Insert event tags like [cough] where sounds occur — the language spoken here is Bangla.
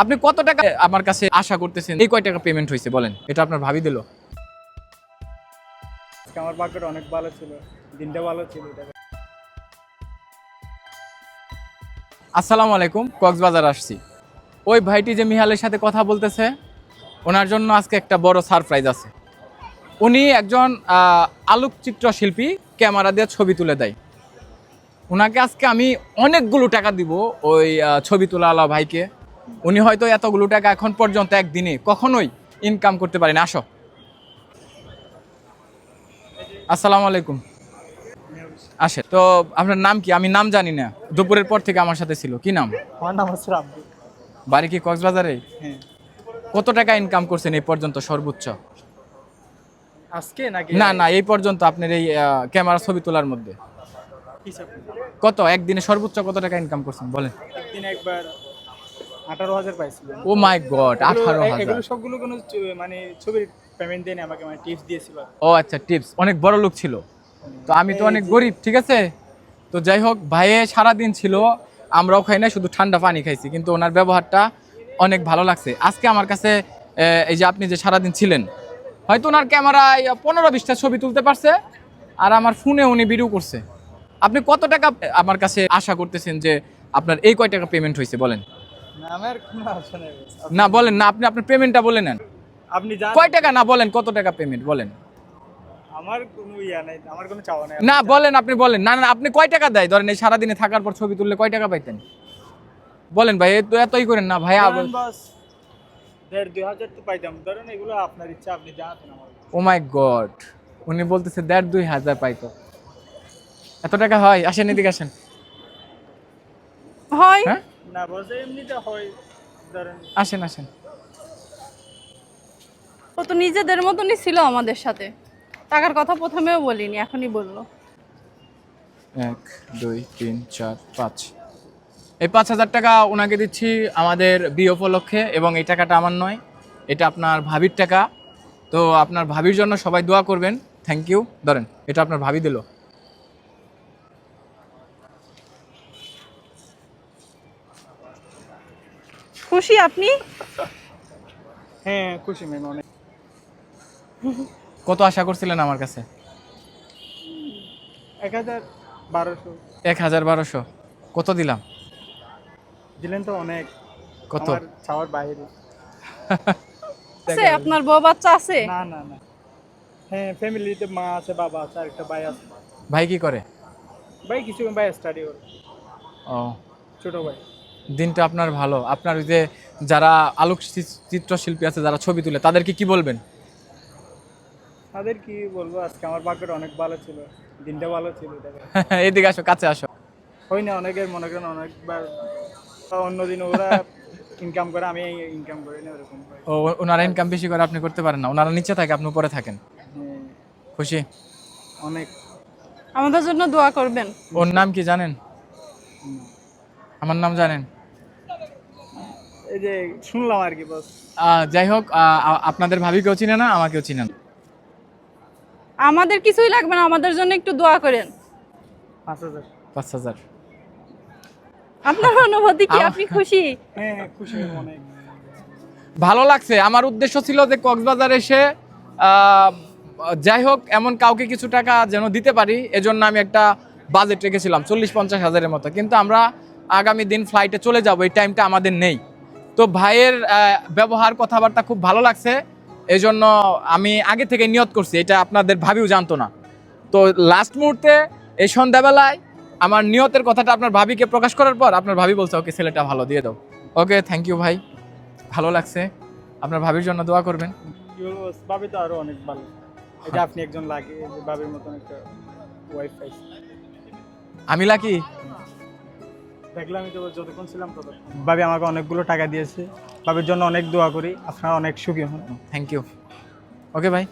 আপনি কত টাকা আমার কাছে আশা করতেছেন? এই কয় টাকা পেমেন্ট হয়েছে বলেন? এটা আপনার ভাবি দিল। আমার ভাগ্যটা অনেক ভালো ছিল। দিনটা ভালো ছিল আসসালামু আলাইকুম কক্সবাজার আসছি। ওই ভাইটি যে মিহালের সাথে কথা বলতেছে ওনার জন্য আজকে একটা বড় সারপ্রাইজ আছে। উনি একজন আলোকচিত্র শিল্পী ক্যামেরা দিয়ে ছবি তুলে দেয়। ওনাকে আজকে আমি অনেকগুলো টাকা দিব ওই ছবি তোলাওয়ালা ভাইকে। উনি হয়তো এতগুলো টাকা এখন পর্যন্ত একদিনে কখনোই ইনকাম করতে পারেন। আসো। আসসালামু আলাইকুম। আসে। তো আপনার নাম কি? আমি নাম জানি না। দুপুরের পর থেকে আমার সাথে ছিল। কি নাম? আমার নাম হচ্ছে রাব্বি। বাড়ি কি কক্সবাজারে? হ্যাঁ। কত টাকা ইনকাম করছেন এই পর্যন্ত সর্বোচ্চ? আজকে নাকি? না না এই পর্যন্ত আপনার এই ক্যামেরা ছবি তোলার মধ্যে। কত? একদিনে সর্বোচ্চ কত টাকা ইনকাম করছেন? বলেন। একদিন একবার আঠারো হাজার পাইছিলাম ও মাই গড আঠারো এগুলো- হাজার। সবগুলো কোনো মানে ছবির পেমেন্ট দেয়নি আমাকে মানে টিপস দিয়েছিল। ও আচ্ছা টিপস অনেক বড় লোক ছিল। তো আমি তো অনেক গরিব ঠিক আছে? তো যাই হোক ভাইয়ে সারাদিন ছিল আমরাও খাই না শুধু ঠান্ডা পানি খাইছি কিন্তু ওনার ব্যবহারটা অনেক ভালো লাগছে। আজকে আমার কাছে এই যে আপনি যে সারাদিন ছিলেন হয়তো ওনার ক্যামেরায় পনেরো বিশটা ছবি তুলতে পারছে আর আমার ফোনে উনি ভিডিও করছে। আপনি কত টাকা আমার কাছে আশা করতেছেন যে আপনার এই কয় টাকা পেমেন্ট হয়েছে বলেন? না বলেন না আপনি আপনার পেমেন্টটা বলে নেন। আপনি জান কয় টাকা? না বলেন কত টাকা পেমেন্ট বলেন। আমার কোনো ইয়া নাই আমার কোনো চাওয়া নাই। না বলেন আপনি বলেন। না না আপনি কয় টাকা দেয়? ধরেন এই সারাদিনে থাকার পর ছবি তুললে কয় টাকা পাইতেন? বলেন ভাই এত এতই করেন না ভাই বাস দেড় দুই হাজার তো পাইতাম। ধরেন এগুলো আপনার ইচ্ছা আপনি জানাতেন আমার। ও মাই গড উনি বলতেছে দেড় দুই হাজার পাইতো। এত টাকা হয়? আসেন এদিকে আসেন। হয়। হ্যাঁ? না বসে এমনিতে হয় ধরেন। আসেন আসেন। ও তো নিজেদের মতনই ছিল আমাদের সাথে। টাকার কথা প্রথমেও বলিনি এখনই বলল। এক দুই তিন চার পাঁচ। এই পাঁচ হাজার টাকা ওনাকে দিচ্ছি আমাদের বিয়ে উপলক্ষে এবং এই টাকাটা আমার নয় এটা আপনার ভাবির টাকা। তো আপনার ভাবির জন্য সবাই দোয়া করবেন। থ্যাংক ইউ ধরেন এটা আপনার ভাবি দিল। খুশি আপনি? হ্যাঁ খুশি ম্যাম অনেক। কত আশা করছিলেন আমার কাছে? এক হাজার বারোশো। এক হাজার বারোশো। কত দিলাম? দিলেন তো অনেক। কত? চাওয়ার বাইরে। আছে? আপনার বউ বাচ্চা আছে? না না না। হ্যাঁ ফ্যামিলিতে মা আছে বাবা আছে আর একটা ভাই আছে। ভাই কি করে? ভাই কিছু ভাই স্টাডি করে। ও। ছোট ভাই। দিনটা আপনার ভালো। আপনার ওই যে যারা আলোক চিত্রশিল্পী আছে যারা ছবি তুলে তাদেরকে কি বলবেন? তাদের কি বলব আজকে আমার ভাগ্যটা অনেক ভালো ছিল। দিনটা ভালো ছিল দেখো [laughs] এদিকে আসো কাছে আসো। হয় না অনেকের মনে করেন অনেকবার অন্যদিন ওরা ইনকাম করে আমি ইনকাম করি না ওরকম ও ওনারা ইনকাম বেশি করে আপনি করতে পারেন না। ওনারা নিচে থাকে আপনি উপরে থাকেন। হ্যাঁ, খুশি? অনেক। আমাদের জন্য দোয়া করবেন। ওর নাম কি জানেন? আমার নাম জানেন? এই যে শুনলাম আর কি বস। যাই হোক আপনাদের ভাবিকেও চিনে না আমাকেও চিনে না আমাদের কিছুই লাগবে না আমাদের জন্য একটু দোয়া করেন। পাঁচ হাজার। পাঁচ হাজার। আপনার অনুভূতি কি? আপনি খুশি? হ্যাঁ খুশি অনেক। ভালো লাগছে। আমার উদ্দেশ্য ছিল যে কক্সবাজার এসে যাই হোক এমন কাউকে কিছু টাকা যেন দিতে পারি এজন্য আমি একটা বাজেট রেখেছিলাম চল্লিশ পঞ্চাশ হাজারের মতো। কিন্তু আমরা আগামী দিন ফ্লাইটে চলে যাব এই টাইমটা আমাদের নেই। তো ভাইয়ের ব্যবহার কথাবার্তা খুব ভালো লাগছে। এই জন্য আমি আগে থেকে নিয়ত করছি এটা আপনাদের ভাবিও জানতো না। তো লাস্ট মুহূর্তে এই সন্ধ্যাবেলায় আমার নিয়তের কথাটা আপনার ভাবিকে প্রকাশ করার পর আপনার ভাবি বলছে ওকে ছেলেটা ভালো দিয়ে দাও। ওকে থ্যাংক ইউ ভাই। ভালো লাগছে। আপনার ভাবির জন্য দোয়া করবেন। ভাবি তো আরও অনেক ভালো। এই আপনি একজন লাগে ভাবির মতন একটা ওয়াইফ আমি লাকি? দেখলাম আমি তো যতক্ষণ ছিলাম ততক্ষণ। ভাবি আমাকে অনেকগুলো টাকা দিয়েছে। ভাবির জন্য অনেক দোয়া করি। আপনারা অনেক সুখী হন। থ্যাংক ইউ ওকে ভাই